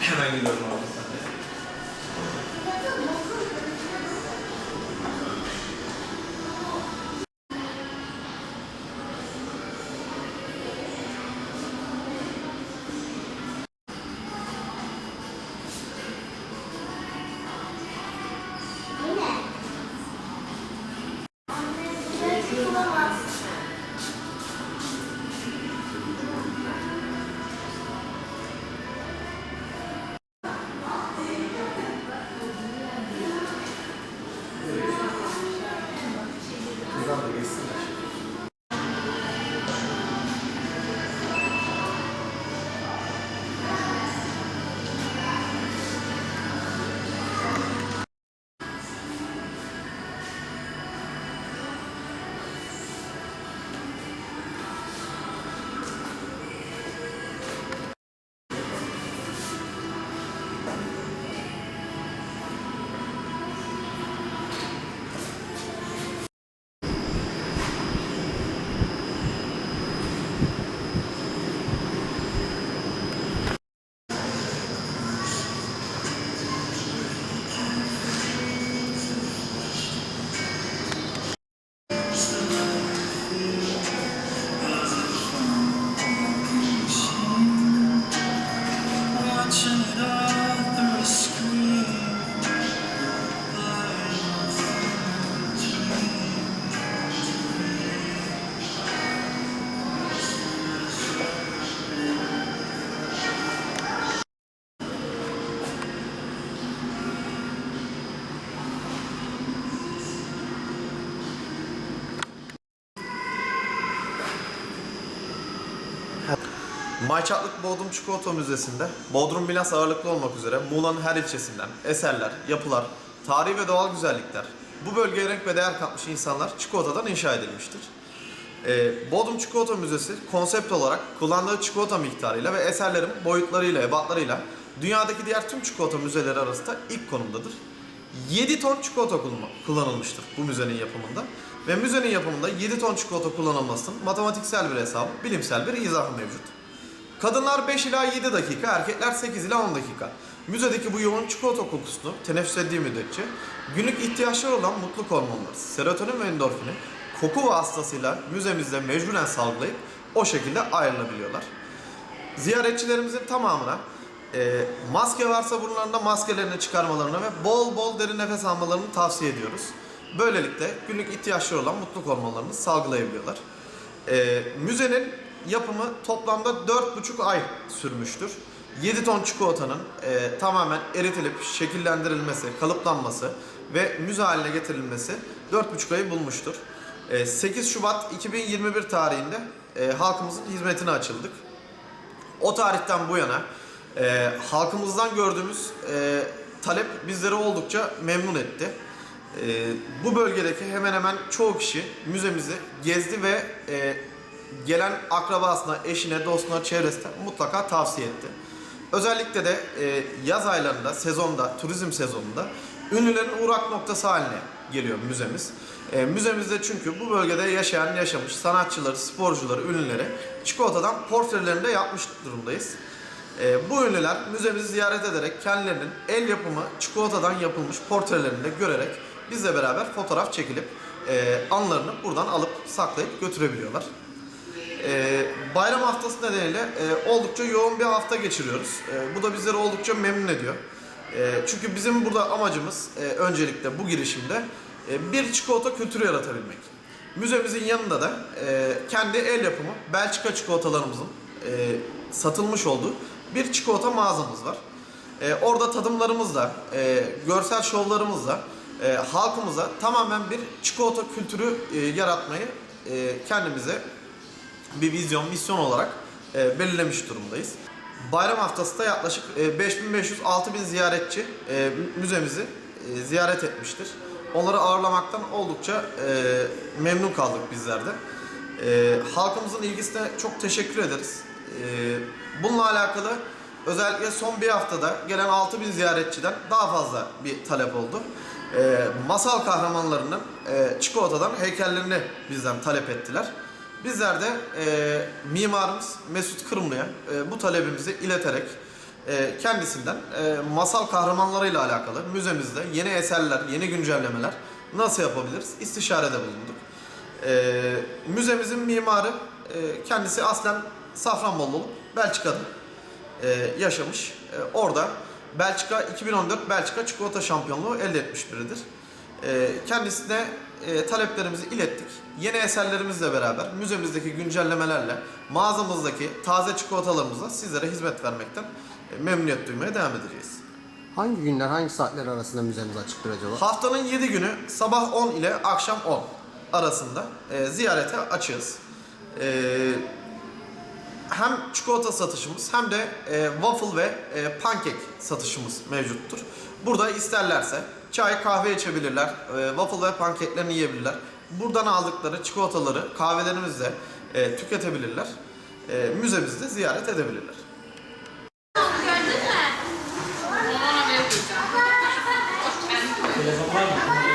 Herhangi bir durum olmasa. Mayçatlık Bodrum Çikolata Müzesi'nde Bodrum Milas ağırlıklı olmak üzere Muğla'nın her ilçesinden eserler, yapılar, tarihi ve doğal güzellikler, bu bölgeye renk ve değer katmış insanlar çikolatadan inşa edilmiştir. Ee, Bodrum Çikolata Müzesi konsept olarak kullandığı çikolata miktarıyla ve eserlerin boyutlarıyla, ebatlarıyla dünyadaki diğer tüm çikolata müzeleri arasında ilk konumdadır. 7 ton çikolata kullan- kullanılmıştır bu müzenin yapımında. Ve müzenin yapımında 7 ton çikolata kullanılmasının matematiksel bir hesabı, bilimsel bir izahı mevcut. Kadınlar 5 ila 7 dakika, erkekler 8 ila 10 dakika. Müzedeki bu yoğun çikolata kokusunu teneffüs ettiği müddetçe günlük ihtiyaçları olan mutluluk hormonları, serotonin ve endorfini koku vasıtasıyla müzemizde mecburen salgılayıp o şekilde ayrılabiliyorlar. Ziyaretçilerimizin tamamına e, maske varsa burunlarında maskelerini çıkarmalarını ve bol bol derin nefes almalarını tavsiye ediyoruz. Böylelikle günlük ihtiyaçları olan mutluluk hormonlarını salgılayabiliyorlar. E, müzenin yapımı toplamda 4,5 ay sürmüştür. 7 ton çikolatanın e, tamamen eritilip şekillendirilmesi, kalıplanması ve müze haline getirilmesi 4,5 ayı bulmuştur. E, 8 Şubat 2021 tarihinde e, halkımızın hizmetine açıldık. O tarihten bu yana e, halkımızdan gördüğümüz e, talep bizleri oldukça memnun etti. E, bu bölgedeki hemen hemen çoğu kişi müzemizi gezdi ve e, gelen akrabasına, eşine, dostuna, çevresine mutlaka tavsiye etti. Özellikle de e, yaz aylarında, sezonda, turizm sezonunda ünlülerin uğrak noktası haline geliyor müzemiz. E, müzemizde çünkü bu bölgede yaşayan, yaşamış sanatçıları, sporcuları, ünlüleri çikolatadan portrelerini de yapmış durumdayız. E, bu ünlüler müzemizi ziyaret ederek kendilerinin el yapımı çikolatadan yapılmış portrelerini de görerek bizle beraber fotoğraf çekilip e, anılarını buradan alıp saklayıp götürebiliyorlar. Ee, bayram haftası nedeniyle e, oldukça yoğun bir hafta geçiriyoruz. E, bu da bizleri oldukça memnun ediyor. E, çünkü bizim burada amacımız e, öncelikle bu girişimde e, bir çikolata kültürü yaratabilmek. Müzemizin yanında da e, kendi el yapımı Belçika çikolatalarımızın e, satılmış olduğu bir çikolata mağazamız var. E, orada tadımlarımızla, e, görsel şovlarımızla e, halkımıza tamamen bir çikolata kültürü e, yaratmayı e, kendimize bir vizyon, misyon olarak e, belirlemiş durumdayız. Bayram haftası da yaklaşık e, 5500-6000 ziyaretçi e, müzemizi e, ziyaret etmiştir. Onları ağırlamaktan oldukça e, memnun kaldık bizler de. E, halkımızın ilgisine çok teşekkür ederiz. E, bununla alakalı özellikle son bir haftada gelen 6000 ziyaretçiden daha fazla bir talep oldu. E, masal kahramanlarının e, çikolatadan heykellerini bizden talep ettiler. Bizler de e, mimarımız Mesut Kırımlı'ya e, bu talebimizi ileterek e, kendisinden e, masal kahramanlarıyla alakalı müzemizde yeni eserler, yeni güncellemeler nasıl yapabiliriz istişarede bulunduk. E, müzemizin mimarı e, kendisi aslen Safranbolu Belçika'da e, yaşamış. E, orada Belçika 2014 Belçika çikolata şampiyonluğu elde etmiş biridir. E, kendisine e, taleplerimizi ilettik. Yeni eserlerimizle beraber müzemizdeki güncellemelerle mağazamızdaki taze çikolatalarımızla sizlere hizmet vermekten e, memnuniyet duymaya devam edeceğiz. Hangi günler, hangi saatler arasında müzemiz açıktır acaba? Haftanın 7 günü sabah 10 ile akşam 10 arasında e, ziyarete açığız. E, hem çikolata satışımız hem de e, waffle ve e, pankek satışımız mevcuttur. Burada isterlerse Çay, kahve içebilirler. E, waffle ve pankeklerini yiyebilirler. Buradan aldıkları çikolataları kahvelerimizle e, tüketebilirler. E, müzemizde ziyaret edebilirler. Gördün mü? Ona ne?